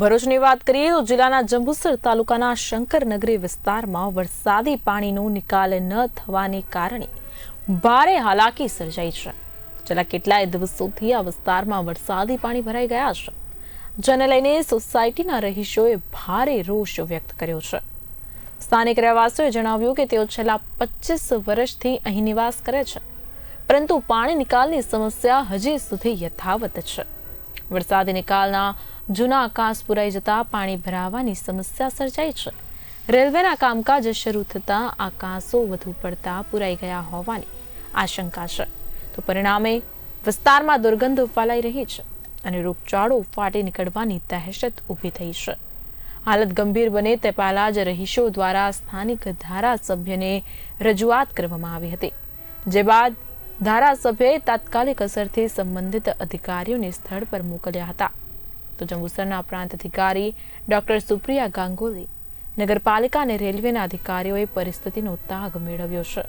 ભરૂચની વાત કરીએ તો જિલ્લાના જંબુસર તાલુકાના શંકરનગરી વિસ્તારમાં વરસાદી પાણીનો નિકાલ ન થવાને કારણે ભારે હાલાકી સર્જાઈ છે. છેલ્લા કેટલાય દિવસોથી આ વિસ્તારમાં વરસાદી પાણી ભરાઈ ગયા છે. જેને લઈને સોસાયટીના રહીશોએ ભારે રોષ વ્યક્ત કર્યો છે. સ્થાનિક રહેવાસીઓએ જણાવ્યું કે તેઓ છેલ્લા પચીસ વર્ષથી અહીં નિવાસ કરે છે. પરંતુ પાણી નિકાલની સમસ્યા હજી સુધી યથાવત છે. વરસાદી નિકાલના જૂના આકાશ પુરાઈ જતા પાણી ભરાવાની સમસ્યા સર્જાઈ છે. રેલવેના કામકાજ શરૂ થતા આકાશો વધુ પડતા પુરાઈ ગયા હોવાની આશંકા છે. તો પરિણામે વિસ્તારમાં દુર્ગંધ ફેલાઈ રહી છે અને રોગચાળો ફાટી નીકળવાની દહેશત ઊભી થઈ છે. હાલત ગંભીર બને તે પહેલા જ રહીશો દ્વારા સ્થાનિક ધારાસભ્યને રજૂઆત કરવામાં આવી હતી. જે બાદ ધારાસભ્યએ તાત્કાલિક અસરથી સંબંધિત અધિકારીઓને સ્થળ પર મોકલ્યા હતા. તો જંબુસરના પ્રાંત અધિકારી ડોક્ટર સુપ્રિયા ગાંગુલી નગરપાલિકા અને રેલવેના અધિકારીઓએ પરિસ્થિતિનો તાગ મેળવ્યો છે.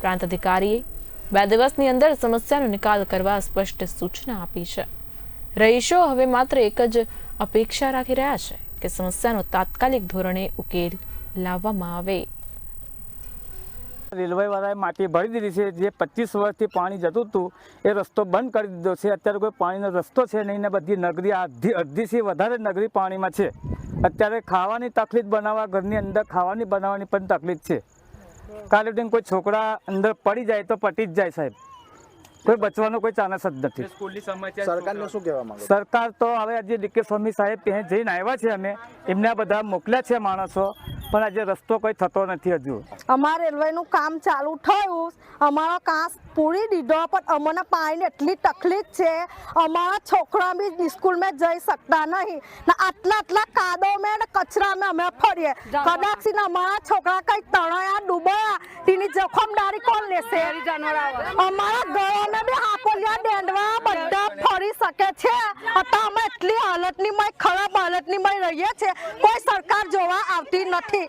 પ્રાંત અધિકારીએ બે દિવસની અંદર સમસ્યાનો નિકાલ કરવા સ્પષ્ટ સૂચના આપી છે. રહીશો હવે માત્ર એક જ અપેક્ષા રાખી રહ્યા છે કે સમસ્યાનો તાત્કાલિક ધોરણે ઉકેલ લાવવામાં આવે. રેલવે વાળાએ માટી ભરી દીધી છે. જે પચીસ વર્ષથી પાણી જતું હતું એ રસ્તો બંધ કરી દીધો છે. અત્યારે કોઈ પાણીનો રસ્તો છે નહીં ને બધી નગરી અડધી અડધીથી વધારે નગરી પાણીમાં છે. અત્યારે ખાવાની તકલીફ બનાવવા ઘરની અંદર ખાવાની બનાવવાની પણ તકલીફ છે. કાલે ઉઠીને કોઈ છોકરા અંદર પડી જાય તો પટી જ જાય સાહેબ. કોઈ બચવાનો કોઈ ચાન્સ જ નથી. સ્કૂલની સમસ્યા સરકારને શું કહેવા માંગો સરકાર તો હવે આજે ડીકે સ્વામી સાહેબ ત્યાં જઈને આવ્યા છે. અમે એમને બધા મોકલ્યા છે માણસો. પણ આજે રસ્તો કોઈ થતો નથી હજુ. અમારા રેલવેનું કામ ચાલુ થયું. અમારો કાંસ પૂરી દીધો પણ અમને પાણીની એટલી તકલીફ છે. અમારા છોકરા બી સ્કૂલમાં જઈ શકતા નહીં. ને આટલા આટલા કાદો મેં ને કચરામાં અમે ફરીએ. કદાચ ને અમારા છોકરા કઈ તણાયા ડૂબાયા તેની જોખમદારી કોણ લેશે? અમારા ગળાને બી હાપોલિયા ડેંડવા બધા શકે છે? અત્યારે અમે એટલી હાલતની મય ખરાબ હાલતની મય રહીએ છીએ. કોઈ સરકાર જોવા આવતી નથી.